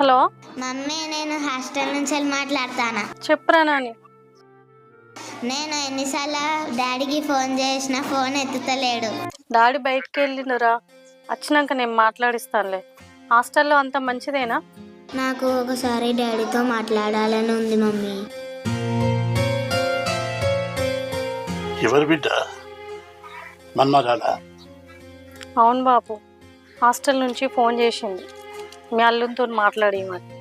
Hello? Mummy నేను hostel నుంచి వెళ్ళి మాట్లాడతానా? చెప్పురా నాని. నేను ఎన్నిసార్లు డాడీకి ఫోన్ చేసిన ఫోన్ ఎత్తుతలేడు. డాడీ బయటికి వెళ్ళిండురా వచ్చినాక నేను మాట్లాడిస్తానులే. హాస్టల్లో అంత మంచిదేనా? నాకు ఒకసారి డాడీతో మాట్లాడాలని ఉంది మమ్మీ. ఎవరు బిడ్డ? మన్మరాలా? అవును బాపు హాస్టల్ నుంచి ఫోన్ చేసింది. మీ అల్లుతో మాట్లాడి మరి